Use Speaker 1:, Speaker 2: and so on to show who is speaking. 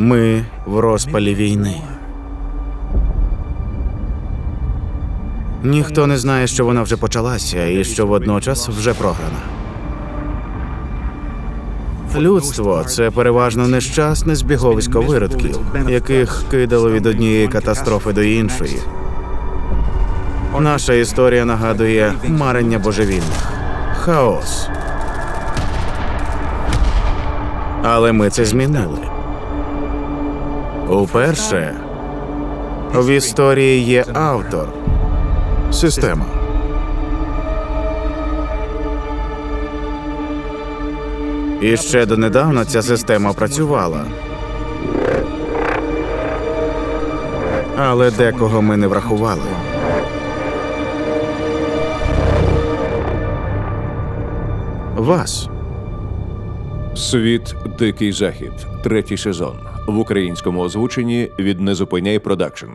Speaker 1: Ми в розпалі війни. Ніхто не знає, що вона вже почалася і що водночас вже програна. Людство це переважно нещасне збіговисько виродків, яких кидало від однієї катастрофи до іншої. Наша історія нагадує марення божевільних, хаос. Але ми це змінили. Уперше в історії є автор. Система. І ще донедавна ця система працювала. Але декого ми не врахували. Вас.
Speaker 2: Світ Дикий Захід, третій сезон в українському озвученні від Незупиняй Продакшн.